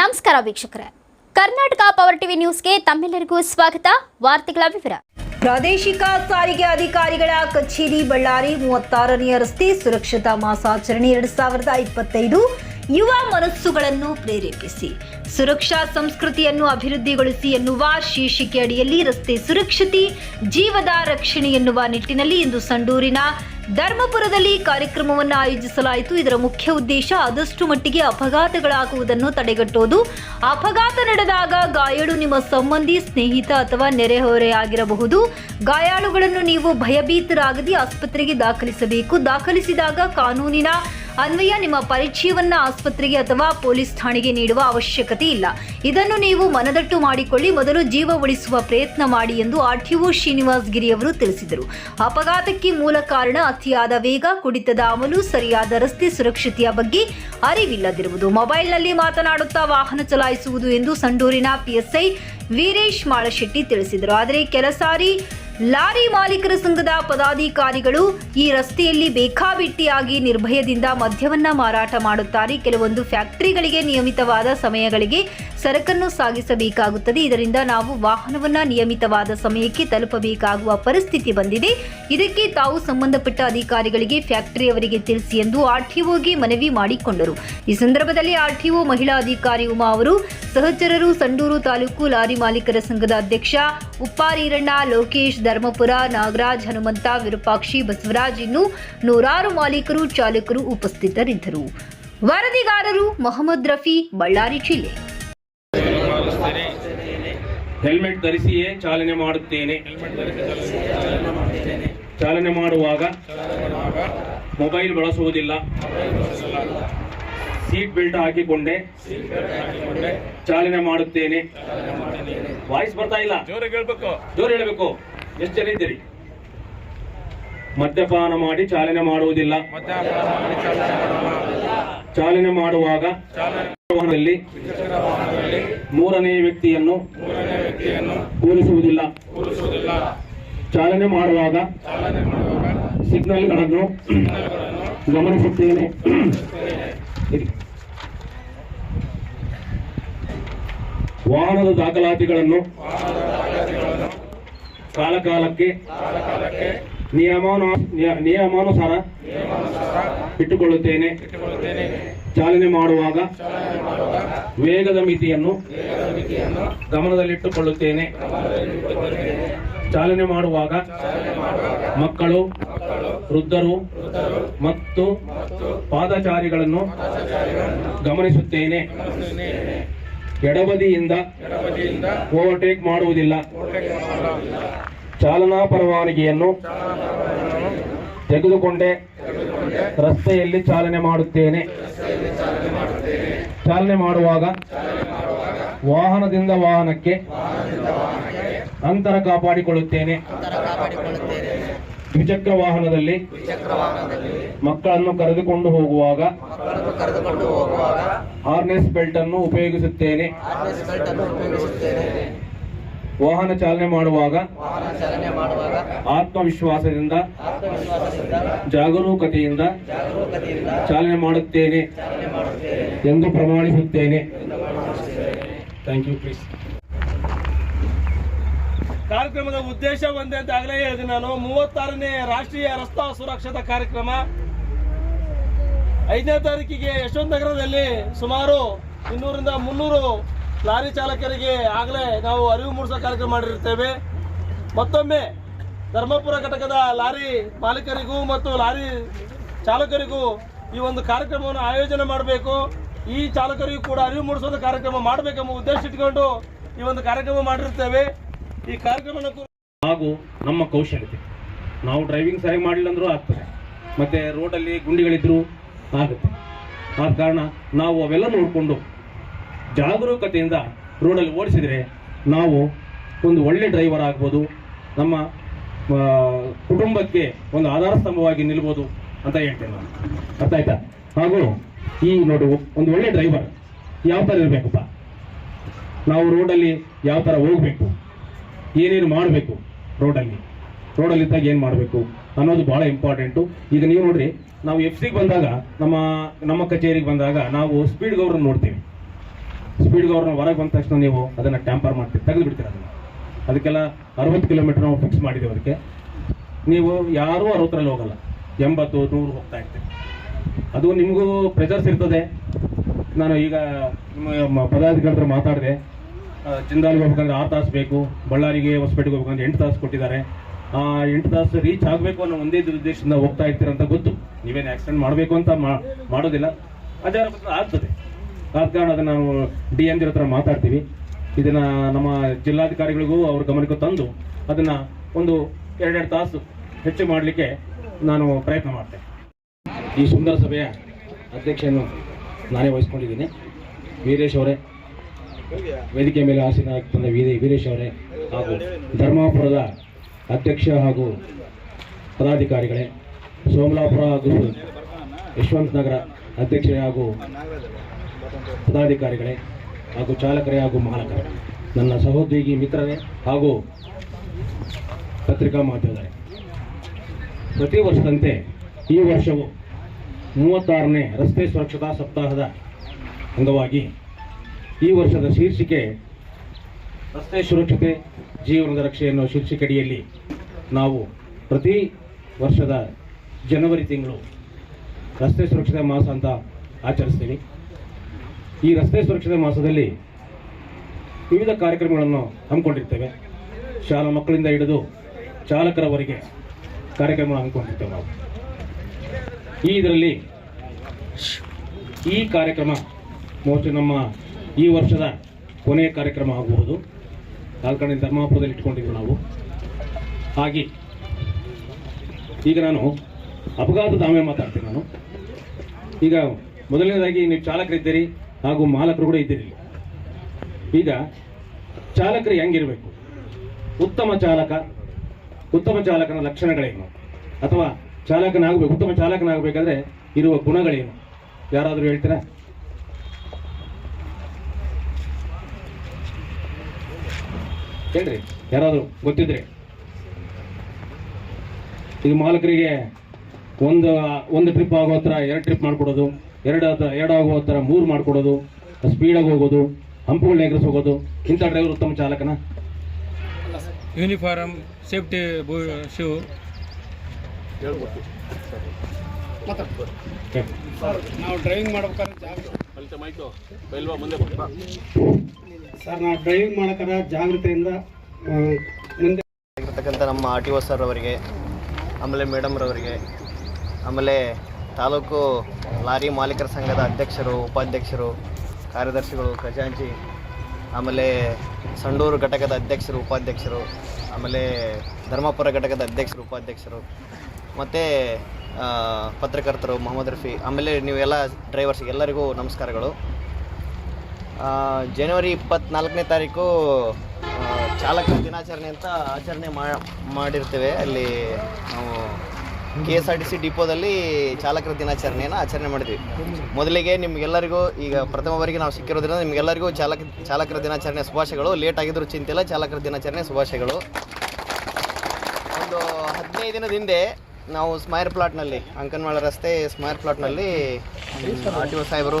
ನಮಸ್ಕಾರ ವೀಕ್ಷಕರೇ. Karnataka power TV ನ್ಯೂಸ್ಗೆ ತಮ್ಮೆಲ್ಲರಿಗೂ ಸ್ವಾಗತ. ವಾರ್ತೆಗಳ ವಿವರ. ಪ್ರಾದೇಶಿಕ ಸಾರಿಗೆ ಅಧಿಕಾರಿಗಳ ಕಚೇರಿ ಬಳ್ಳಾರಿ ಮೂವತ್ತಾರನೆಯ ರಸ್ತೆ ಸುರಕ್ಷತಾ ಮಾಸಾಚರಣೆ ಎರಡ್ ಸಾವಿರದ ಇಪ್ಪತ್ತೈದು. ಯುವ ಮನಸ್ಸುಗಳನ್ನು ಪ್ರೇರೇಪಿಸಿ. ಸುರಕ್ಷಾ ಸಂಸ್ಕೃತಿಯನ್ನು ಅಭಿವೃದ್ಧಿಗೊಳಿಸಿ ಎನ್ನುವ ಶೀರ್ಷಿಕೆ ಅಡಿಯಲ್ಲಿ ರಸ್ತೆ ಸುರಕ್ಷತೆ, ಜೀವದ ರಕ್ಷಣೆ ಎನ್ನುವ ನಿಟ್ಟಿನಲ್ಲಿ ಇಂದು ಸಂಡೂರಿನ ಧರ್ಮಪುರದಲ್ಲಿ ಕಾರ್ಯಕ್ರಮವನ್ನು ಆಯೋಜಿಸಲಾಯಿತು. ಇದರ ಮುಖ್ಯ ಉದ್ದೇಶ ಆದಷ್ಟು ಮಟ್ಟಿಗೆ ಅಪಘಾತಗಳಾಗುವುದನ್ನು ತಡೆಗಟ್ಟುವುದು ಅಪಘಾತ ನಡೆದಾಗ ಗಾಯಾಳು ನಿಮ್ಮ ಸಂಬಂಧಿ, ಸ್ನೇಹಿತ ಅಥವಾ ನೆರೆಹೊರೆಯಾಗಿರಬಹುದು ಗಾಯಾಳುಗಳನ್ನು ನೀವು ಭಯಭೀತರಾಗದೆ ಆಸ್ಪತ್ರೆಗೆ ದಾಖಲಿಸಬೇಕು. ದಾಖಲಿಸಿದಾಗ ಕಾನೂನಿನ ಅನ್ವಯ ನಿಮ್ಮ ಪರಿಚಯವನ್ನ ಆಸ್ಪತ್ರೆಗೆ ಅಥವಾ ಪೊಲೀಸ್ ಠಾಣೆಗೆ ನೀಡುವ ಅವಶ್ಯಕತೆ ಇಲ್ಲ. ಇದನ್ನು ನೀವು ಮನದಟ್ಟು ಮಾಡಿಕೊಳ್ಳಿ, ಮೊದಲು ಜೀವ ಉಳಿಸುವ ಪ್ರಯತ್ನ ಮಾಡಿ ಎಂದು ಆರ್ಟಿಒ ಶ್ರೀನಿವಾಸ್ ಗಿರಿ ಅವರು ತಿಳಿಸಿದರು. ಅಪಘಾತಕ್ಕೆ ಮೂಲ ಕಾರಣ ಅತಿಯಾದ ವೇಗ, ಕುಡಿತದ ಅಮಲು, ಸರಿಯಾದ ರಸ್ತೆ ಸುರಕ್ಷತೆಯ ಬಗ್ಗೆ ಅರಿವಿಲ್ಲದಿರುವುದು. ಮೊಬೈಲ್ನಲ್ಲಿ ಮಾತನಾಡುತ್ತಾ ವಾಹನ ಚಲಾಯಿಸುವುದು ಎಂದು ಸಂಡೂರಿನ ಪಿಎಸ್ಐ ವೀರೇಶ್ ಮಾಳಶೆಟ್ಟಿ ತಿಳಿಸಿದರು. ಆದರೆ, ಕೆಲ ಸಾರಿ ಲಾರಿ ಮಾಲೀಕರ ಸಂಘದ ಪದಾಧಿಕಾರಿಗಳು ಈ ರಸ್ತೆಯಲ್ಲಿ ಬೇಕಾಬಿಟ್ಟಿಯಾಗಿ ನಿರ್ಭಯದಿಂದ ಮದ್ಯವನ್ನ ಮಾರಾಟ ಮಾಡುತ್ತಾರೆ. ಕೆಲವೊಂದು ಫ್ಯಾಕ್ಟರಿಗಳಿಗೆ ನಿಯಮಿತವಾದ ಸಮಯಗಳಿಗೆ ಸರಕನ್ನು ಸಾಗಿಸಬೇಕಾಗುತ್ತದೆ. ಇದರಿಂದ ನಾವು ವಾಹನವನ್ನ ನಿಯಮಿತವಾದ ಸಮಯಕ್ಕೆ ತಲುಪಬೇಕಾಗುವ ಪರಿಸ್ಥಿತಿ ಬಂದಿದೆ. ಇದಕ್ಕೆ ತಾವು ಸಂಬಂಧಪಟ್ಟ ಅಧಿಕಾರಿಗಳಿಗೆ ಫ್ಯಾಕ್ಟರಿಯವರಿಗೆ ತಿಳಿಸಿ ಎಂದು ಆರ್ಟಿಒಗೆ ಮನವಿ ಮಾಡಿಕೊಂಡರು. ಈ ಸಂದರ್ಭದಲ್ಲಿ ಆರ್ಟಿಒ ಮಹಿಳಾ ಅಧಿಕಾರಿ ಉಮಾ ಅವರು, ಸಹಚರರು, ಸಂಡೂರು ತಾಲೂಕು ಲಾರಿ ಮಾಲೀಕರ ಸಂಘದ ಅಧ್ಯಕ್ಷ ಉಪ್ಪಾರೀರಣ್ಣ ಲೋಕೇಶ್, ಧರ್ಮಪುರ, ನಾಗರಾಜ್, ಹನುಮಂತ, ವಿರೂಪಾಕ್ಷಿ, ಬಸವರಾಜ್ ಇನ್ನು ನೂರಾರು ಮಾಲೀಕರು, ಚಾಲಕರು ಉಪಸ್ಥಿತರಿದ್ದರು. ವರದಿಗಾರರು ಮೊಹಮ್ಮದ್ ರಫಿ, ಬಳ್ಳಾರಿ ಜಿಲ್ಲೆ. ಹೆಲ್ಮೆಟ್ ಧರಿಸಿಯೇ ಚಾಲನೆ ಮಾಡುತ್ತೇನೆ. ಚಾಲನೆ ಮಾಡುವಾಗ ಮೊಬೈಲ್ ಬಳಸುವುದಿಲ್ಲ. ಸೀಟ್ ಬೆಲ್ಟ್ ಹಾಕಿಕೊಂಡೆ. ಚಾಲನೆ ಮಾಡುತ್ತೇನೆ. ವಾಯ್ಸ್ ಬರ್ತಾ ಇಲ್ಲ. ಜೋರಾಗಿ ಹೇಳ್ಬೇಕು. ಜೋರು ಹೇಳಬೇಕು. ಎಷ್ಟು ಜನ ಇದ್ದೀರಿ? ಮದ್ಯಪಾನ ಮಾಡಿ ಚಾಲನೆ ಮಾಡುವುದಿಲ್ಲ. ಚಾಲನೆ ಮಾಡುವಾಗ ವಾಹನದಲ್ಲಿ ಮೂರನೇ ವ್ಯಕ್ತಿಯನ್ನು ಕೂರಿಸುವುದಿಲ್ಲ. ಚಾಲನೆ ಮಾಡುವಾಗ ಸಿಗ್ನಲ್ಗಳನ್ನು ಗಮನಿಸುತ್ತೇನೆ. ವಾಹನದ ದಾಖಲಾತಿಗಳನ್ನು ಕಾಲಕಾಲಕ್ಕೆ ನಿಯಮಾನು ನಿಯ- ನಿಯಮಾನುಸಾರ ಇಟ್ಟುಕೊಳ್ಳುತ್ತೇನೆ. ಚಾಲನೆ ಮಾಡುವಾಗ ವೇಗದ ಮಿತಿಯನ್ನು ಗಮನದಲ್ಲಿಟ್ಟುಕೊಳ್ಳುತ್ತೇನೆ. ಚಾಲನೆ ಮಾಡುವಾಗ ಮಕ್ಕಳು, ವೃದ್ಧರು ಮತ್ತು ಪಾದಚಾರಿಗಳನ್ನು ಗಮನಿಸುತ್ತೇನೆ. ಎಡಬದಿಯಿಂದ ಓವರ್ಟೇಕ್ ಮಾಡುವುದಿಲ್ಲ. ಚಾಲನಾ ಪರವಾನಗಿಯನ್ನು ತೆಗೆದುಕೊಂಡೇ ರಸ್ತೆಯಲ್ಲಿ ಚಾಲನೆ ಮಾಡುತ್ತೇನೆ. ಚಾಲನೆ ಮಾಡುವಾಗ ವಾಹನದಿಂದ ವಾಹನಕ್ಕೆ ಅಂತರ ಕಾಪಾಡಿಕೊಳ್ಳುತ್ತೇನೆ. ದ್ವಿಚಕ್ರ ವಾಹನದಲ್ಲಿ ಮಕ್ಕಳನ್ನು ಕರೆದುಕೊಂಡು ಹೋಗುವಾಗ ಹಾರ್ನೆಸ್ ಬೆಲ್ಟ್ ಅನ್ನು ಉಪಯೋಗಿಸುತ್ತೇನೆ. ವಾಹನ ಚಾಲನೆ ಮಾಡುವಾಗ ಆತ್ಮವಿಶ್ವಾಸದಿಂದ ಜಾಗರೂಕತೆಯಿಂದ ಚಾಲನೆ ಮಾಡುತ್ತೇನೆ ಎಂದು ಪ್ರಮಾಣಿಸುತ್ತೇನೆ. ಥ್ಯಾಂಕ್ ಯು ಪ್ಲೀಸ್ ಕಾರ್ಯಕ್ರಮದ ಉದ್ದೇಶ ಒಂದೇ ಅಂತ ಆಗಲೇ ಹೇಳಿದೆ ನಾನು. ಮೂವತ್ತಾರನೇ ರಾಷ್ಟ್ರೀಯ ರಸ್ತಾ ಸುರಕ್ಷತಾ ಕಾರ್ಯಕ್ರಮ ಐದನೇ ತಾರೀಕಿಗೆ ಯಶವಂತ ನಗರದಲ್ಲಿ ಸುಮಾರು ಇನ್ನೂರಿಂದ ಮುನ್ನೂರು ಲಾರಿ ಚಾಲಕರಿಗೆ ಆಗಲೇ ನಾವು ಅರಿವು ಮೂಡಿಸೋ ಕಾರ್ಯಕ್ರಮ ಮಾಡಿರುತ್ತೇವೆ. ಮತ್ತೊಮ್ಮೆ ಧರ್ಮಪುರ ಘಟಕದ ಲಾರಿ ಮಾಲೀಕರಿಗೂ ಮತ್ತು ಲಾರಿ ಚಾಲಕರಿಗೂ ಈ ಒಂದು ಕಾರ್ಯಕ್ರಮವನ್ನು ಆಯೋಜನೆ ಮಾಡಬೇಕು. ಈ ಚಾಲಕರಿಗೂ ಕೂಡ ಅರಿವು ಮೂಡಿಸೋದು ಕಾರ್ಯಕ್ರಮ ಮಾಡಬೇಕೆಂಬ ಉದ್ದೇಶ ಇಟ್ಕೊಂಡು ಈ ಒಂದು ಕಾರ್ಯಕ್ರಮ ಮಾಡಿರ್ತೇವೆ ಈ ಕಾರ್ಯಕ್ರಮನ ಹಾಗೂ ನಮ್ಮ ಕೌಶಲ್ಯತೆ. ನಾವು ಡ್ರೈವಿಂಗ್ ಸರಿಯಾಗಿ ಮಾಡಲಿಲ್ಲ ಅಂದ್ರೂ ಆಗ್ತದೆ. ಮತ್ತೆ ರೋಡಲ್ಲಿ ಗುಂಡಿಗಳಿದ್ರು ಆಗುತ್ತೆ. ಆದ ಕಾರಣ ನಾವು ಅವೆಲ್ಲ ನೋಡಿಕೊಂಡು ಜಾಗರೂಕತೆಯಿಂದ ರೋಡಲ್ಲಿ ಓಡಿಸಿದರೆ ನಾವು ಒಂದು ಒಳ್ಳೆ ಡ್ರೈವರ್ ಆಗ್ಬೋದು. ನಮ್ಮ ಕುಟುಂಬಕ್ಕೆ ಒಂದು ಆಧಾರ ಸ್ತಂಭವಾಗಿ ನಿಲ್ಬೋದು ಅಂತ ಹೇಳ್ತೇನೆ ನಾನು. ಅರ್ಥ ಆಯ್ತಾ ಹಾಗೂ ಈ ನೋಡು, ಒಂದು ಒಳ್ಳೆ ಡ್ರೈವರ್ ಯಾವ ಥರ ಇರಬೇಕಪ್ಪ? ನಾವು ರೋಡಲ್ಲಿ ಯಾವ ಥರ ಹೋಗಬೇಕು? ಏನೇನು ಮಾಡಬೇಕು ರೋಡಲ್ಲಿ? ರೋಡಲ್ಲಿ ಇದ್ದಾಗ ಏನು ಮಾಡಬೇಕು? ಅನ್ನೋದು ಭಾಳ ಇಂಪಾರ್ಟೆಂಟು ಈಗ ನೀವು ನೋಡ್ರಿ, ನಾವು ಎಫ್ ಸಿಗೆ ಬಂದಾಗ, ನಮ್ಮ ನಮ್ಮ ಕಚೇರಿಗೆ ಬಂದಾಗ ನಾವು ಸ್ಪೀಡ್ ಗೌರ್ನ ನೋಡ್ತೀವಿ. ಸ್ಪೀಡ್ ಗೌರ್ನ ಹೊರಗೆ ಬಂದ ತಕ್ಷಣ ನೀವು ಅದನ್ನು ಟ್ಯಾಂಪರ್ ಮಾಡ್ತೀವಿ ತೆಗೆದು ಬಿಡ್ತೀರ ಅದನ್ನು. ಅದಕ್ಕೆಲ್ಲ ಅರವತ್ತು ಕಿಲೋಮೀಟರ್ ನಾವು ಫಿಕ್ಸ್ ಮಾಡಿದ್ದೀವಿ ಅದಕ್ಕೆ. ನೀವು ಯಾರೂ ಅರವತ್ತರಲ್ಲಿ ಹೋಗಲ್ಲ, ಎಂಬತ್ತು, ನೂರು ಹೋಗ್ತಾ ಇರ್ತೀವಿ ಅದು ನಿಮಗೂ ಪ್ರೆಜರ್ಸ್ ಇರ್ತದೆ. ನಾನು ಈಗ ನಿಮ್ಮ ಪದಾಧಿಕಾರಿ ಮಾತಾಡಿದೆ ಜಿಂದಾಲ್ಗೆ ಹೋಗ್ಬೇಕಂದ್ರೆ ಆರು ತಾಸು ಬೇಕು, ಬಳ್ಳಾರಿಗೆ ಹೊಸಪೇಟೆಗೆ ಹೋಗ್ಬೇಕಂದ್ರೆ ಎಂಟು ತಾಸು ಕೊಟ್ಟಿದ್ದಾರೆ. ಎಂಟು ತಾಸು ರೀಚ್ ಆಗಬೇಕು ಅನ್ನೋ ಒಂದೇ ಉದ್ದೇಶದಿಂದ ಹೋಗ್ತಾ ಇರ್ತೀರಂತ ಗೊತ್ತು. ನೀವೇನು ಆಕ್ಸಿಡೆಂಟ್ ಮಾಡಬೇಕು ಅಂತ ಮಾಡೋದಿಲ್ಲ. ಅದೇ ಆಗ್ತದೆ. ಆದ ಕಾರಣ ಅದನ್ನು ನಾವು ಡಿ ಎಂ ಹತ್ರ ಮಾತಾಡ್ತೀವಿ. ಇದನ್ನು ನಮ್ಮ ಜಿಲ್ಲಾಧಿಕಾರಿಗಳಿಗೂ ಅವ್ರ ಗಮನಕ್ಕೆ ತಂದು ಅದನ್ನು ಒಂದು ಎರಡೆರಡು ತಾಸು ಹೆಚ್ಚು ಮಾಡಲಿಕ್ಕೆ ನಾನು ಪ್ರಯತ್ನ ಮಾಡ್ತೇನೆ. ಈ ಸುಂದರ ಸಭೆಯ ಅಧ್ಯಕ್ಷೆಯನ್ನು ನಾನೇ ವಹಿಸ್ಕೊಂಡಿದ್ದೀನಿ. ವೀರೇಶ್ ಅವರೇ. ವೇದಿಕೆ ಮೇಲೆ ಆಸೀನ ವೀರೇ ವೀರೇಶ್ ಅವರೇ. ಹಾಗೂ ಧರ್ಮಾಪುರದ ಅಧ್ಯಕ್ಷ ಹಾಗೂ ಪದಾಧಿಕಾರಿಗಳೇ, ಸೋಮಲಾಪುರ ಹಾಗೂ ಯಶವಂತ ನಗರ ಅಧ್ಯಕ್ಷರೇ ಹಾಗೂ ಪದಾಧಿಕಾರಿಗಳೇ ಹಾಗೂ ಚಾಲಕರೇ ಹಾಗೂ ಮಾಲಕರೇ, ನನ್ನ ಸಹೋದ್ಯೋಗಿ ಮಿತ್ರರೇ ಹಾಗೂ ಪತ್ರಿಕಾ ಮಾಧ್ಯಮದರೇ ಪ್ರತಿ ವರ್ಷದಂತೆ ಈ ವರ್ಷವು ಮೂವತ್ತಾರನೇ ರಸ್ತೆ ಸುರಕ್ಷತಾ ಸಪ್ತಾಹದ ಅಂಗವಾಗಿ ಈ ವರ್ಷದ ಶೀರ್ಷಿಕೆ ರಸ್ತೆ ಸುರಕ್ಷತೆ, ಜೀವನದ ರಕ್ಷೆ ಎನ್ನುವ ಶೀರ್ಷಿಕೆಯಡಿಯಲ್ಲಿ ನಾವು ಪ್ರತಿ ವರ್ಷದ ಜನವರಿ ತಿಂಗಳು ರಸ್ತೆ ಸುರಕ್ಷತೆ ಮಾಸ ಅಂತ ಆಚರಿಸ್ತೀವಿ. ಈ ರಸ್ತೆ ಸುರಕ್ಷತೆ ಮಾಸದಲ್ಲಿ ವಿವಿಧ ಕಾರ್ಯಕ್ರಮಗಳನ್ನು ಹಮ್ಮಿಕೊಂಡಿರ್ತೇವೆ. ಶಾಲಾ ಮಕ್ಕಳಿಂದ ಹಿಡಿದು ಚಾಲಕರವರೆಗೆ ಕಾರ್ಯಕ್ರಮ ಹಮ್ಮಿಕೊಂಡಿರ್ತೇವೆ ನಾವು. ಈ ಇದರಲ್ಲಿ ಈ ಕಾರ್ಯಕ್ರಮ ಮೋಸ್ಟ್ಲಿ ನಮ್ಮ ಈ ವರ್ಷದ ಕೊನೆಯ ಕಾರ್ಯಕ್ರಮ ಆಗಬಹುದು. ಕಾರಣ ಧರ್ಮಾಪುರದಲ್ಲಿ ಇಟ್ಕೊಂಡಿದ್ವಿ ನಾವು. ಹಾಗೆ ಈಗ ನಾನು ಅಪಘಾತದ ಆಮೇಲೆ ಮಾತಾಡ್ತೀನಿ ನಾನು. ಈಗ ಮೊದಲನೇದಾಗಿ ನೀವು ಚಾಲಕರಿದ್ದೀರಿ ಹಾಗೂ ಮಾಲಕರು ಕೂಡ ಇದ್ದೀರಿ. ಈಗ ಚಾಲಕರು ಹೆಂಗಿರಬೇಕು? ಉತ್ತಮ ಚಾಲಕ, ಉತ್ತಮ ಚಾಲಕನ ಲಕ್ಷಣಗಳೇನು? ಅಥವಾ ಚಾಲಕನಾಗಬೇಕು, ಉತ್ತಮ ಚಾಲಕನಾಗಬೇಕಾದ್ರೆ ಇರುವ ಗುಣಗಳೇನು? ಯಾರಾದರೂ ಹೇಳ್ತೀರಾ? ಹೇಳ್ರಿ ಯಾರಾದರೂ ಗೊತ್ತಿದ್ರೆ. ಇದು ಮಾಲಕರಿಗೆ ಒಂದು ಒಂದು ಟ್ರಿಪ್ ಆಗೋ ಹತ್ರ ಎರಡು ಟ್ರಿಪ್ ಮಾಡ್ಕೊಡೋದು ಎರಡು ಹತ್ರ ಎರಡು ಆಗೋ ಹತ್ರ ಮೂರು ಮಾಡ್ಕೊಡೋದು ಸ್ಪೀಡಾಗಿ ಹೋಗೋದು ಹಂಪುಗಳನ್ನ ಎಗರಿಸಿ ಹೋಗೋದು ಇಂಥ ಡ್ರೈವರ್ ಉತ್ತಮ ಚಾಲಕನ? ಯೂನಿಫಾರ್ಮ್ ಸೇಫ್ಟಿ ಶೂ ನಾವು ಡ್ರೈವಿಂಗ್ ಮಾಡ್ಬೇಕಾದ್ರೆ ಸರ್ ನಾವು ಡ್ರೈವಿಂಗ್ ಮಾಡಕರ ಜಾಗೃತಿಯಿಂದ ಮುಂದೆ ಆಗಿರ್ತಕ್ಕಂಥ ನಮ್ಮ ಆರ್ ಟಿ ಒ ಸರ್ ಅವರಿಗೆ ಆಮೇಲೆ ಮೇಡಮ್ರವರಿಗೆ ಆಮೇಲೆ ತಾಲೂಕು ಲಾರಿ ಮಾಲೀಕರ ಸಂಘದ ಅಧ್ಯಕ್ಷರು ಉಪಾಧ್ಯಕ್ಷರು ಕಾರ್ಯದರ್ಶಿಗಳು ಖಜಾಂಚಿ ಆಮೇಲೆ ಸಂಡೂರು ಘಟಕದ ಅಧ್ಯಕ್ಷರು ಉಪಾಧ್ಯಕ್ಷರು ಆಮೇಲೆ ಧರ್ಮಪುರ ಘಟಕದ ಅಧ್ಯಕ್ಷರು ಉಪಾಧ್ಯಕ್ಷರು ಮತ್ತು ಪತ್ರಕರ್ತರು ಮೊಹಮ್ಮದ್ ರಫಿ, ಆಮೇಲೆ ನೀವೆಲ್ಲ ಡ್ರೈವರ್ಸ್ ಎಲ್ಲರಿಗೂ ನಮಸ್ಕಾರಗಳು. ಜನವರಿ ಇಪ್ಪತ್ನಾಲ್ಕನೇ ತಾರೀಕು ಚಾಲಕ ದಿನಾಚರಣೆ ಅಂತ ಆಚರಣೆ ಮಾಡಿರ್ತೇವೆ. ಅಲ್ಲಿ ನಾವು K S R T C ಡಿಪೋದಲ್ಲಿ ಚಾಲಕರ ದಿನಾಚರಣೆಯನ್ನು ಆಚರಣೆ ಮಾಡಿದ್ವಿ. ಮೊದಲಿಗೆ ನಿಮಗೆಲ್ಲರಿಗೂ, ಈಗ ಪ್ರಥಮ ಬಾರಿಗೆ ನಾವು ಸಿಕ್ಕಿರೋದ್ರಿಂದ ನಿಮಗೆಲ್ಲರಿಗೂ ಚಾಲಕ, ಚಾಲಕರ ದಿನಾಚರಣೆ ಶುಭಾಶಯಗಳು. ಲೇಟ್ ಆಗಿದ್ರು ಚಿಂತೆ ಇಲ್ಲ ಚಾಲಕರ ದಿನಾಚರಣೆ ಶುಭಾಶಯಗಳು. ಒಂದು ಹದಿನೈದು ದಿನದ ಹಿಂದೆ ನಾವು ಸ್ಮೈರ್ ಪ್ಲಾಟ್ನಲ್ಲಿ ಅಂಕನ್ವಾಳ ರಸ್ತೆ ಸ್ಮೈರ್ ಪ್ಲಾಟ್ನಲ್ಲಿ ಆರ್ ಟಿ ಒ ಸಾಹೇಬರು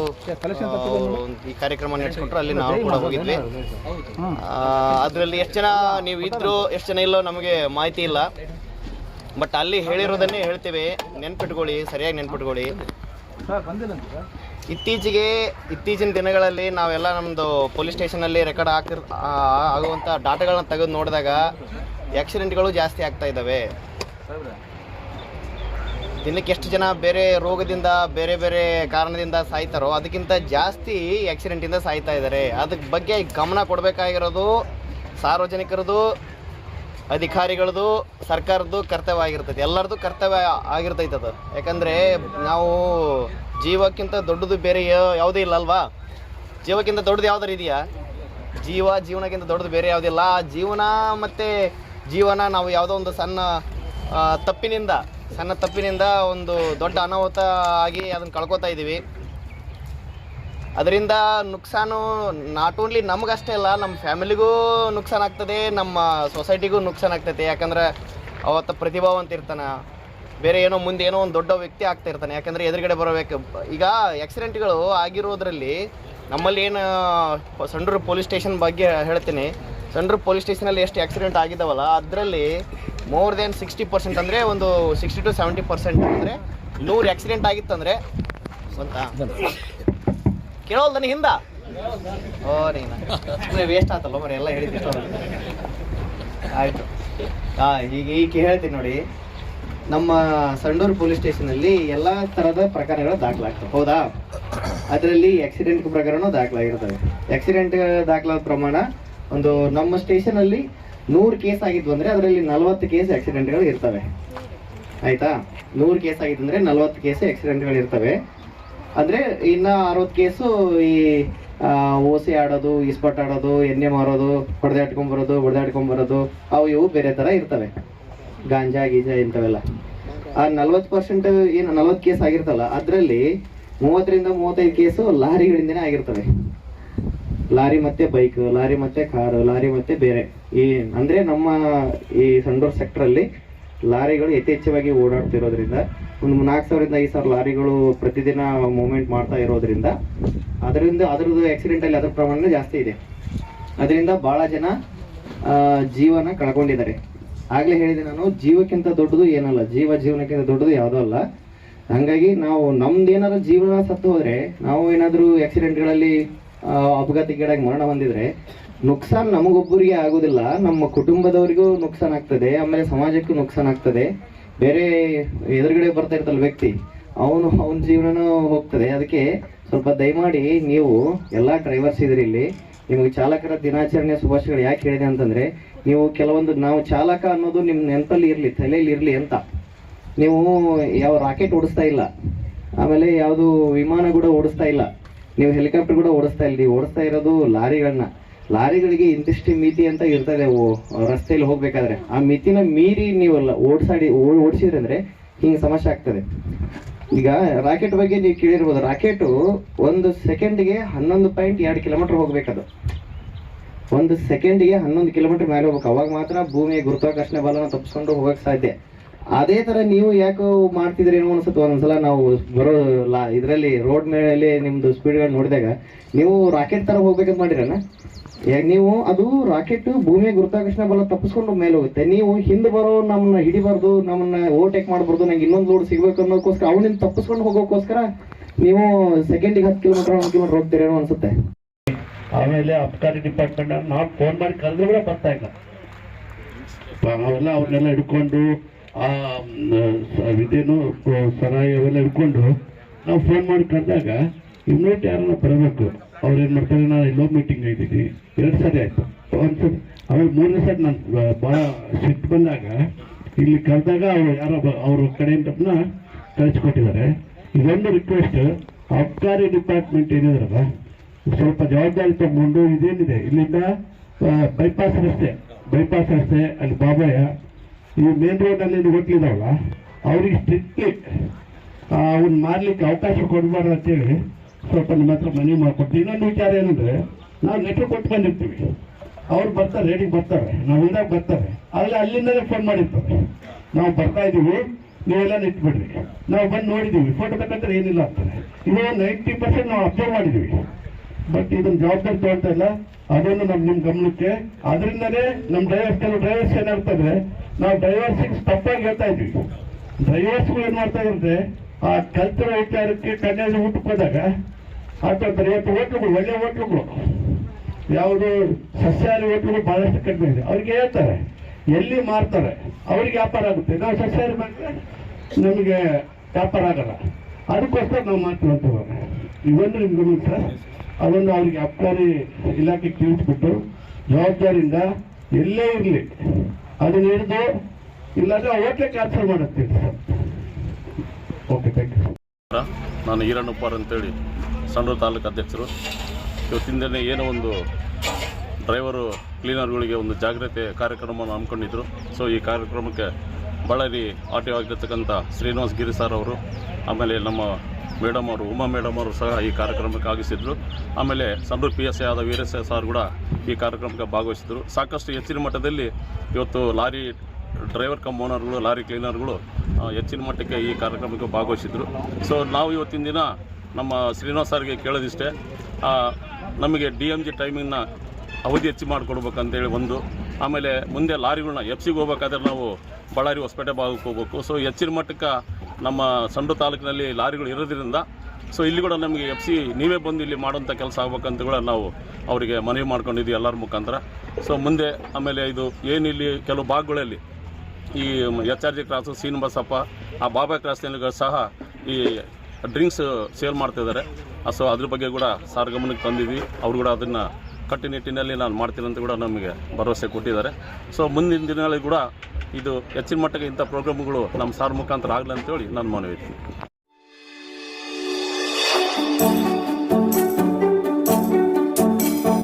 ಈ ಕಾರ್ಯಕ್ರಮ ನಡೆಸ್ಕೊಟ್ರು ಅಲ್ಲಿ ನಾವು ಕೂಡ ಹೋಗಿದ್ವಿ. ಅದರಲ್ಲಿ ಎಷ್ಟು ಜನ ನೀವು ಇದ್ರು ಎಷ್ಟು ಜನ ಇಲ್ಲೋ ನಮಗೆ ಮಾಹಿತಿ ಇಲ್ಲ. ಬಟ್ ಅಲ್ಲಿ ಹೇಳಿರೋದನ್ನೇ ಹೇಳ್ತೀವಿ. ನೆನ್ಪಿಟ್ಕೊಳ್ಳಿ ಸರಿಯಾಗಿ ನೆನ್ಪಿಟ್ಕೊಳ್ಳಿ. ಇತ್ತೀಚೆಗೆ ಇತ್ತೀಚಿನ ದಿನಗಳಲ್ಲಿ ನಾವೆಲ್ಲ ನಮ್ಮದು ಪೊಲೀಸ್ ಸ್ಟೇಷನಲ್ಲಿ ರೆಕಾರ್ಡ್ ಹಾಕಿರ್ ಆ- ಆಗುವಂಥ ಡಾಟಾಗಳನ್ನ ತೆಗೆದು ನೋಡಿದಾಗ ಆಕ್ಸಿಡೆಂಟ್ಗಳು ಜಾಸ್ತಿ ಆಗ್ತಾ ಇದ್ದಾವೆ. ದಿನಕ್ಕೆ ಎಷ್ಟು ಜನ ಬೇರೆ ರೋಗದಿಂದ, ಬೇರೆ ಬೇರೆ ಕಾರಣದಿಂದ ಸಾಯ್ತಾರೋ ಅದಕ್ಕಿಂತ ಜಾಸ್ತಿ ಆಕ್ಸಿಡೆಂಟಿಂದ ಸಾಯ್ತಾ ಇದ್ದಾರೆ. ಅದಕ್ಕೆ ಬಗ್ಗೆ ಗಮನ ಕೊಡಬೇಕಾಗಿರೋದು ಸಾರ್ವಜನಿಕರದು, ಅಧಿಕಾರಿಗಳದು, ಸರ್ಕಾರದ್ದು ಕರ್ತವ್ಯ ಆಗಿರ್ತೈತೆ ಎಲ್ಲರದು ಕರ್ತವ್ಯ ಆಗಿರ್ತೈತೆ ಅದು. ಯಾಕಂದರೆ ನಾವು ಜೀವಕ್ಕಿಂತ ದೊಡ್ಡದು ಬೇರೆ ಯಾವುದೂ ಇಲ್ಲ ಅಲ್ವಾ? ಜೀವಕ್ಕಿಂತ ದೊಡ್ಡದು ಯಾವ್ದಾರು ಇದೆಯಾ? ಜೀವ ಜೀವನಕ್ಕಿಂತ ದೊಡ್ಡದು ಬೇರೆ ಯಾವುದಿಲ್ಲ ಆ ಜೀವನ ಮತ್ತು ಜೀವನ ನಾವು ಯಾವುದೋ ಒಂದು ಸಣ್ಣ ತಪ್ಪಿನಿಂದ ಸಣ್ಣ ತಪ್ಪಿನಿಂದ ಒಂದು ದೊಡ್ಡ ಅನಾಹುತ ಆಗಿ ಅದನ್ನು ಕಳ್ಕೊತಾ ಇದ್ದೀವಿ ಅದರಿಂದ ನುಕ್ಸಾನು ನಾಟ್ ಓನ್ಲಿ ನಮಗಷ್ಟೇ ಅಲ್ಲ ನಮ್ಮ ಫ್ಯಾಮಿಲಿಗೂ ನುಕ್ಸಾನ್ ಆಗ್ತದೆ, ನಮ್ಮ ಸೊಸೈಟಿಗೂ ನುಕ್ಸಾನ್ ಆಗ್ತೈತೆ. ಯಾಕಂದ್ರೆ ಅವತ್ತು ಪ್ರತಿಭಾವಂತ ಇರ್ತಾನೆ. ಬೇರೆ ಏನೋ ಮುಂದೆ ಏನೋ ಒಂದು ದೊಡ್ಡ ವ್ಯಕ್ತಿ ಆಗ್ತಾ ಇರ್ತಾನೆ. ಯಾಕಂದರೆ ಎದುರುಗಡೆ ಬರಬೇಕು ಈಗ ಆಕ್ಸಿಡೆಂಟ್ಗಳು ಆಗಿರೋದ್ರಲ್ಲಿ ನಮ್ಮಲ್ಲಿ ಏನು, ಸಂಡೂರು ಪೊಲೀಸ್ ಸ್ಟೇಷನ್ ಬಗ್ಗೆ ಹೇಳ್ತೀನಿ. ಸಂಡೂರು ಪೊಲೀಸ್ ಸ್ಟೇಷನಲ್ಲಿ ಎಷ್ಟು ಆಕ್ಸಿಡೆಂಟ್ ಆಗಿದ್ದಾವಲ್ಲ ಅದರಲ್ಲಿ ಮೋರ್ ದೆನ್ ಸಿಕ್ಸ್ಟಿ ಪರ್ಸೆಂಟ್ ಅಂದರೆ ಒಂದು ಸಿಕ್ಸ್ಟಿ ಟು ಸೆವೆಂಟಿ ಪರ್ಸೆಂಟ್ ಅಂದರೆ ನೂರು ಆಕ್ಸಿಡೆಂಟ್ ಆಗಿತ್ತಂದರೆ ಸ್ವಂತ ನನಗೆ ಹಿಂದ? ಓ, ನೀನು. ವೇಸ್ಟ್ ಆತಲ್ಲ ಮರಿ ಎಲ್ಲ ಹೇಳಿದ್ದು ಆಯಿತು. ಹಾಂ ಈಗ ಈಗ ಹೇಳ್ತೀನಿ ನೋಡಿ. ನಮ್ಮ ಸಂಡೂರು ಪೊಲೀಸ್ ಸ್ಟೇಷನಲ್ಲಿ ಎಲ್ಲ ಥರದ ಪ್ರಕರಣಗಳು ದಾಖಲಾಗ್ತವೆ. ಹೌದಾ? ಅದರಲ್ಲಿ ಆಕ್ಸಿಡೆಂಟ್ ಪ್ರಕರಣ ದಾಖಲಾಗಿರ್ತವೆ. ಆಕ್ಸಿಡೆಂಟ್ ದಾಖಲಾದ ಪ್ರಮಾಣ ಒಂದು ನಮ್ಮ ಸ್ಟೇಷನಲ್ಲಿ ನೂರು ಕೇಸ್ ಆಗಿದ್ವು ಅಂದರೆ ಅದರಲ್ಲಿ ನಲವತ್ತು ಕೇಸ್ ಆಕ್ಸಿಡೆಂಟ್ಗಳು ಇರ್ತವೆ. ಆಯ್ತಾ? ನೂರು ಕೇಸ್ ಆಗಿತ್ತು ಅಂದರೆ ನಲವತ್ತು ಕೇಸ್ ಆಕ್ಸಿಡೆಂಟ್ಗಳು ಇರ್ತವೆ. ಅಂದರೆ ಇನ್ನು ಅರವತ್ತು ಕೇಸು ಈ ಓಸಿ ಆಡೋದು, ಇಸ್ಪಟ್ ಆಡೋದು, ಎಣ್ಣೆ ಮಾರೋದು ಹೊಡೆದಾಡ್ಕೊಂಬರೋದು ಹೊಡೆದಾಡ್ಕೊಂಬರೋದು ಅವು ಇವು ಬೇರೆ ಥರ ಇರ್ತವೆ. ಗಾಂಜಾ, ಗೀಜಾ ಇಂಥವೆಲ್ಲ. ಆ ನಲ್ವತ್ತು ಪರ್ಸೆಂಟ್ ಏನು ನಲ್ವತ್ತು ಕೇಸ್ ಆಗಿರ್ತಲ್ಲ, ಅದರಲ್ಲಿ ಮೂವತ್ತರಿಂದ ಮೂವತ್ತೈದು ಕೇಸು ಲಾರಿಗಳಿಂದನೇ ಆಗಿರ್ತವೆ. ಲಾರಿ ಮತ್ತೆ ಬೈಕ್ ಲಾರಿ ಮತ್ತೆ ಕಾರು ಲಾರಿ ಮತ್ತೆ ಬೇರೆ. ಈ ಅಂದರೆ ನಮ್ಮ ಈ ಸಂಡೂರು ಸೆಕ್ಟ್ರಲ್ಲಿ ಲಾರಿಗಳು ಯಥೇಚ್ಛವಾಗಿ ಓಡಾಡ್ತಿರೋದ್ರಿಂದ ಒಂದು ನಾಲ್ಕು ಸಾವಿರದಿಂದ ಐದು ಸಾವಿರ ಲಾರಿಗಳು ಪ್ರತಿದಿನ ಮೂಮೆಂಟ್ ಮಾಡ್ತಾ ಇರೋದ್ರಿಂದ ಅದರಿಂದ ಅದರದ್ದು ಆಕ್ಸಿಡೆಂಟಲ್ಲಿ ಅದ್ರ ಪ್ರಮಾಣ ಜಾಸ್ತಿ ಇದೆ. ಅದರಿಂದ ಭಾಳ ಜನ ಜೀವನ ಕಳ್ಕೊಂಡಿದ್ದಾರೆ. ಆಗಲೇ ಹೇಳಿದೆ ನಾನು, ಜೀವಕ್ಕಿಂತ ದೊಡ್ಡದು ಏನಲ್ಲ, ಜೀವ ಜೀವನಕ್ಕಿಂತ ದೊಡ್ಡದು ಯಾವುದೂ ಅಲ್ಲ. ಹಂಗಾಗಿ ನಾವು ನಮ್ದು ಏನಾದ್ರು ಜೀವನ ಸತ್ತು ಹೋದರೆ, ನಾವು ಏನಾದರೂ ಆಕ್ಸಿಡೆಂಟ್ಗಳಲ್ಲಿ ಅಪಘಾತಕ್ಕೀಡಾಗಿ ಮರಣ ಹೊಂದಿದ್ರೆ ನುಕ್ಸಾನ್ ನಮಗೊಬ್ಬರಿಗೆ ಆಗೋದಿಲ್ಲ, ನಮ್ಮ ಕುಟುಂಬದವರಿಗೂ ನುಕ್ಸಾನ್ ಆಗ್ತದೆ, ಆಮೇಲೆ ಸಮಾಜಕ್ಕೂ ನುಕ್ಸಾನ್ ಆಗ್ತದೆ. ಬೇರೆ ಎದುರುಗಡೆ ಬರ್ತಾ ಇರ್ತಲ್ಲ ವ್ಯಕ್ತಿ, ಅವನು ಅವನ ಜೀವನನೂ ಹೋಗ್ತದೆ. ಅದಕ್ಕೆ ಸ್ವಲ್ಪ ದಯಮಾಡಿ ನೀವು ಎಲ್ಲ ಡ್ರೈವರ್ಸ್ ಇದ್ರಿ ಇಲ್ಲಿ. ನಿಮಗೆ ಚಾಲಕರ ದಿನಾಚರಣೆ ಶುಭಾಶಯಗಳು ಯಾಕೆ ಹೇಳಿದೆ ಅಂತಂದ್ರೆ, ನೀವು ಕೆಲವೊಂದು ನಾವು ಚಾಲಕ ಅನ್ನೋದು ನಿಮ್ಮ ನೆನಪಲ್ಲಿ ಇರಲಿ, ತಲೆಯಲ್ಲಿ ಇರಲಿ ಅಂತ. ನೀವು ಯಾವ ರಾಕೆಟ್ ಓಡಿಸ್ತಾ ಇಲ್ಲ, ಆಮೇಲೆ ಯಾವುದು ವಿಮಾನ ಕೂಡ ಓಡಿಸ್ತಾ ಇಲ್ಲ, ನೀವು ಹೆಲಿಕಾಪ್ಟರ್ ಕೂಡ ಓಡಿಸ್ತಾ ಇಲ್ಲ, ನೀವು ಓಡಿಸ್ತಾ ಇರೋದು ಲಾರಿಗಳನ್ನ. ಲಾರಿಗಳಿಗೆ ಇಂತಿಷ್ಟು ಮಿತಿ ಅಂತ ಇರ್ತದೆ ರಸ್ತೆಯಲ್ಲಿ ಹೋಗ್ಬೇಕಾದ್ರೆ. ಆ ಮಿತಿನ ಮೀರಿ ನೀವು ಓಡಿಸಾಡಿ ಓಡಿಸಿದ್ರೆ ಅಂದ್ರೆ ಹಿಂಗೆ ಸಮಸ್ಯೆ ಆಗ್ತದೆ. ಈಗ ರಾಕೆಟ್ ಬಗ್ಗೆ ನೀವು ಕೇಳಿರ್ಬೋದು. ರಾಕೆಟು ಒಂದು ಸೆಕೆಂಡ್ಗೆ ಹನ್ನೊಂದು ಪಾಯಿಂಟ್ ಎರಡು ಕಿಲೋಮೀಟರ್ ಹೋಗ್ಬೇಕದು. ಒಂದು ಸೆಕೆಂಡ್ಗೆ ಹನ್ನೊಂದು ಕಿಲೋಮೀಟರ್ ಮೇಲೆ ಹೋಗ್ಬೇಕು. ಅವಾಗ ಮಾತ್ರ ಭೂಮಿಯ ಗುರುತ್ವಾಕರ್ಷಣೆ ಬಲನ ತಪ್ಪಿಸ್ಕೊಂಡು ಹೋಗಕ್ಕೆ ಸಾಧ್ಯ. ಅದೇ ತರ ನೀವು ಯಾಕೋ ಮಾಡ್ತಿದ್ರಿ ಏನೋ ಅನ್ಸುತ್ತೆ ಒಂದೊಂದ್ಸಲ ನಾವು ಬರೋ ಲಾ ಇದರಲ್ಲಿ ರೋಡ್ ಮೇಲೆ ನಿಮ್ಮದು ಸ್ಪೀಡ್ಗಳು ನೋಡಿದಾಗ ನೀವು ರಾಕೆಟ್ ತರ ಹೋಗ್ಬೇಕಂತ ಮಾಡಿರಣ್ಣ ನೀವು ಅದು ರಾಕೆಟ್ ಭೂಮಿಯ ಗುರುತಾಕರ್ಷಣೆ ಬಲ ತಪ್ಪಿಸ್ಕೊಂಡು ಮೇಲೆ ಹೋಗುತ್ತೆ. ನೀವು ಹಿಂದೆ ಬರೋ ನಮ್ಮನ್ನ ಹಿಡಿಬಾರ್ದು ನಮ್ಮನ್ನ ಓವರ್ಟೇಕ್ ಮಾಡಬಾರ್ದು, ನಂಗೆ ಇನ್ನೊಂದು ಲೋಡ್ ಸಿಗಬೇಕು ಅನ್ನೋದಕ್ಕೋಸ್ಕರ ಅವನಿಂದ ತಪ್ಪಿಸ್ಕೊಂಡು ಹೋಗೋಕ್ಕೋಸ್ಕರ ನೀವು ಸೆಕೆಂಡಿಗೆ ಹತ್ತು ಕಿಲೋಮೀಟರ್ ಒಂದು ಕಿಲೋಮೀಟರ್ ಹೋಗ್ತೀರೇನೋ ಅನ್ಸುತ್ತೆ. ಆಮೇಲೆ ಅಬ್ಕಾರಿ ಡಿಪಾರ್ಟ್ಮೆಂಟ್ ನಾವು ಫೋನ್ ಮಾಡಿ ಕರೆದ್ರು ಕೂಡ ಬರ್ತಾ ಇಲ್ಲ. ಅವ್ರನ್ನೆಲ್ಲ ಹಿಡ್ಕೊಂಡು ಆ ವಿದ್ಯೆನೂ ಸರಾಯಿ ಅವೆಲ್ಲ ಇಟ್ಕೊಂಡು ನಾವು ಫೋನ್ ಮಾಡಿ ಕರೆದಾಗ ಇಮ್ಮಿಡಿಯೇಟ್ ಯಾರನ್ನ ಬರಬೇಕು. ಅವ್ರು ಏನು ಮಾಡ್ತಾರೆ, ನಾನು ಎಲ್ಲೋ ಮೀಟಿಂಗ್ ಇದ್ದೀನಿ. ಎರಡು ಸರಿ ಆಯ್ತು. ಒಂದ್ಸರಿ ಆಮೇಲೆ ಮೂರನೇ ಸಾರಿ ನಾನು ಭಾಳ ಸಿಟ್ಟು ಬಂದಾಗ ಇಲ್ಲಿ ಕರೆದಾಗ ಅವ್ರು ಯಾರೋ ಅವ್ರ ಕಡೆಯಿಂದ ಕಳಿಸ್ಕೊಟ್ಟಿದ್ದಾರೆ. ಇದೊಂದು ರಿಕ್ವೆಸ್ಟ್ ಅಬ್ಕಾರಿ ಡಿಪಾರ್ಟ್ಮೆಂಟ್ ಏನಿದ್ರಲ್ಲ, ಸ್ವಲ್ಪ ಜವಾಬ್ದಾರಿ ತಗೊಂಡು ಇದೇನಿದೆ, ಇಲ್ಲಿಂದ ಬೈಪಾಸ್ ರಸ್ತೆ ಬೈಪಾಸ್ ರಸ್ತೆ, ಅಲ್ಲಿ ಬಾಬಾಯ ಈ ಮೇನ್ ರೋಡಲ್ಲಿ ಹೋಟ್ಲಿದಾವಲ್ಲ ಅವ್ರಿಗೆ ಸ್ಟ್ರಿಕ್ಟ್ಲಿ ಅವ್ನು ಮಾರ್ಲಿಕ್ಕೆ ಅವಕಾಶ ಕೊಡಬಾರ್ದು ಅಂತೇಳಿ ಸ್ವಲ್ಪ ನಿಮ್ಮ ಹತ್ರ ಮನವಿ ಮಾಡ್ಕೊಡ್ತೀವಿ ಇನ್ನೊಂದು ವಿಚಾರ ಏನಂದರೆ, ನಾವು ಲೆಟ್ರ್ ಕೊಟ್ಟು ಬಂದಿರ್ತೀವಿ. ಅವ್ರು ಬರ್ತಾರೆ ರೆಡಿ ಬರ್ತಾರೆ. ನಾವು ಇಲ್ದಾಗ ಬರ್ತಾರೆ. ಅಲ್ಲ ಅಲ್ಲಿಂದಲೇ ಫೋನ್ ಮಾಡಿರ್ತಾರೆ. ನಾವು ಬರ್ತಾ ಇದ್ದೀವಿ, ನೀವೆಲ್ಲ ನೆಟ್ಬಿಡ್ರಿ ನಾವು ಬಂದು ನೋಡಿದ್ದೀವಿ ಫೋಟೋ ಬೇಕಂದ್ರೆ ಏನಿಲ್ಲ ಅಂತಾರೆ. ಇದು ನೈಂಟಿ ಪರ್ಸೆಂಟ್ ನಾವು ಅಬ್ಸರ್ವ್ ಮಾಡಿದ್ದೀವಿ. ಬಟ್ ಇದನ್ನ ಜವಾಬ್ದಾರಿ ತಗೊಳ್ತಾ ಇಲ್ಲ. ಅದನ್ನು ನಮ್ಮ ನಿಮ್ಮ ಗಮನಕ್ಕೆ. ಅದರಿಂದಲೇ ನಮ್ಮ ಡ್ರೈವರ್ಸ್ ಕೆಲವು ಡ್ರೈವರ್ಸ್ ಏನಾಗ್ತದೆ ನಾವು ಡ್ರೈವರ್ಸಿಗೆ ತಪ್ಪಾಗಿ ಹೇಳ್ತಾ ಇದ್ವಿ. ಡ್ರೈವರ್ಸ್ಗಳು ಏನ್ ಮಾಡ್ತಾ ಇದ್ರೆ ಆ ಕಲ್ತಿರೋ ವಿಚಾರಕ್ಕೆ ಕನ್ಯಾದ ಊಟಕ್ಕೆ ಹೋದಾಗ ಆಗ್ತಾರೆ ಇವತ್ತು ಹೋಟ್ಲುಗಳು, ಒಳ್ಳೆ ಹೋಟ್ಲುಗಳು. ಯಾವುದು ಸಸ್ಯಾಹಾರಿ ಹೋಟ್ಲುಗಳು ಬಹಳಷ್ಟು ಕಡಿಮೆ ಇದೆ. ಅವ್ರಿಗೆ ಹೇಳ್ತಾರೆ, ಎಲ್ಲಿ ಮಾರ್ತಾರೆ, ಅವ್ರಿಗೆ ವ್ಯಾಪಾರ ಆಗುತ್ತೆ. ನಾವು ಸಸ್ಯಾಹಾರಿ ಮಾಡಿದ್ರೆ ನಮಗೆ ವ್ಯಾಪಾರ ಆಗಲ್ಲ. ಅದಕ್ಕೋಸ್ಕರ ನಾವು ಮಾಡ್ತೀವಂತ ಇವೊಂದು ನಿಮ್ಗೆ ಸರ್ ಅದನ್ನು ಅವ್ರಿಗೆ ಅಬ್ಕಾರಿ ಇಲಾಖೆ ತಿಳಿಸ್ಬಿಟ್ಟು, ಜವಾಬ್ದಾರಿಯಿಂದ ಎಲ್ಲೇ ಇರಲಿ. ಅದನ್ನ ಹಿಡಿದು ಇಲ್ಲಾಂದ್ರೆ ಹೋಟ್ಲೆ ಕ್ಯಾನ್ಸಲ್ ಮಾಡುತ್ತೀವಿ ಓಕೆ ಥ್ಯಾಂಕ್ ಯು ನಾನು ಈರಣ್ಣಪ್ಪರ್ ಅಂತೇಳಿ ಸಂಡೂರು ತಾಲೂಕು ಅಧ್ಯಕ್ಷರು. ಇವತ್ತಿನ ದಿನ ಏನೋ ಒಂದು ಡ್ರೈವರು ಕ್ಲೀನರ್ಗಳಿಗೆ ಒಂದು ಜಾಗ್ರತೆ ಕಾರ್ಯಕ್ರಮವನ್ನು ಹಮ್ಮಿಕೊಂಡಿದ್ರು. ಸೊ ಈ ಕಾರ್ಯಕ್ರಮಕ್ಕೆ ಬಳ್ಳಾರಿ ಆರ್ ಟಿ ಆಗಿರ್ತಕ್ಕಂಥ ಶ್ರೀನಿವಾಸ್ ಗಿರಿ ಸರ್ ಅವರು, ಆಮೇಲೆ ನಮ್ಮ ಮೇಡಮ್ ಅವರು, ಉಮಾ ಮೇಡಮ್ ಅವರು ಸಹ ಈ ಕಾರ್ಯಕ್ರಮಕ್ಕೆ ಆಗಿಸಿದ್ರು ಆಮೇಲೆ ಸಂಡೂರು ಪಿ ಎಸ್ ಎ ಆದ ವೀರೇಶ ಸರ್ ಕೂಡ ಈ ಕಾರ್ಯಕ್ರಮಕ್ಕೆ ಭಾಗವಹಿಸಿದ್ರು. ಸಾಕಷ್ಟು ಹೆಚ್ಚಿನ ಮಟ್ಟದಲ್ಲಿ ಇವತ್ತು ಲಾರಿ ಡ್ರೈವರ್ ಕಮ್ ಓನರ್ಗಳು, ಲಾರಿ ಕ್ಲೀನರ್ಗಳು ಹೆಚ್ಚಿನ ಮಟ್ಟಕ್ಕೆ ಈ ಕಾರ್ಯಕ್ರಮಕ್ಕೆ ಭಾಗವಹಿಸಿದ್ರು. ಸೊ ನಾವು ಇವತ್ತಿನ ದಿನ ನಮ್ಮ ಶ್ರೀನಿವಾಸ್ ಸರ್ಗೆ ಕೇಳೋದಿಷ್ಟೇ ನಮಗೆ ಡಿ ಎಂ ಜಿ ಟೈಮಿಂಗ್ನ ಅವಧಿ ಹೆಚ್ಚು ಮಾಡಿಕೊಡ್ಬೇಕಂತೇಳಿ ಒಂದು, ಆಮೇಲೆ ಮುಂದೆ ಲಾರಿಗಳನ್ನ ಎಫ್ ಸಿಗೆ ಹೋಗ್ಬೇಕಾದ್ರೆ ನಾವು ಬಳ್ಳಾರಿ ಹೊಸಪೇಟೆ ಭಾಗಕ್ಕೆ ಹೋಗ್ಬೇಕು. ಸೊ ಹೆಚ್ಚಿನ ಮಟ್ಟಕ್ಕೆ ನಮ್ಮ ಸಂಡು ತಾಲೂಕಿನಲ್ಲಿ ಲಾರಿಗಳು ಇರೋದ್ರಿಂದ ಸೊ ಇಲ್ಲಿ ಕೂಡ ನಮಗೆ ಎಫ್ ಸಿ ನೀವೇ ಬಂದು ಇಲ್ಲಿ ಮಾಡೋಂಥ ಕೆಲಸ ಆಗ್ಬೇಕಂತ ಕೂಡ ನಾವು ಅವರಿಗೆ ಮನವಿ ಮಾಡ್ಕೊಂಡಿದ್ದೀವಿ ಎಲ್ಲರ ಮುಖಾಂತರ. ಸೊ ಮುಂದೆ ಆಮೇಲೆ ಇದು ಏನಿಲ್ಲಿ ಕೆಲವು ಭಾಗಗಳಲ್ಲಿ ಈ H R G cross Srinivasappa, ಆ ಬಾಬಾ ಕ್ರಾಸ್ನಲ್ಲಿ ಸಹ ಈ ಡ್ರಿಂಕ್ಸ್ ಸೇಲ್ ಮಾಡ್ತಿದ್ದಾರೆ ಸೊ ಅದ್ರ ಬಗ್ಗೆ ಕೂಡ ಸಾರ್ ಗಮನಕ್ಕೆ ತಂದಿದ್ವಿ. ಅವರು ಕೂಡ ಅದನ್ನು ಕಟ್ಟುನಿಟ್ಟಿನಲ್ಲಿ ನಾನು ಮಾಡ್ತೀನಿ ಅಂತ ಕೂಡ ನಮಗೆ ಭರವಸೆ ಕೊಟ್ಟಿದ್ದಾರೆ. ಸೊ ಮುಂದಿನ ದಿನಗಳಲ್ಲಿ ಕೂಡ ಇದು ಹೆಚ್ಚಿನ ಮಟ್ಟಕ್ಕೆ ಇಂಥ ಪ್ರೋಗ್ರಾಮ್ಗಳು ನಮ್ಮ ಸಾರ್ ಮುಖಾಂತರ ಆಗಲಿ ಅಂತೇಳಿ ನಾನು ಮನವಿ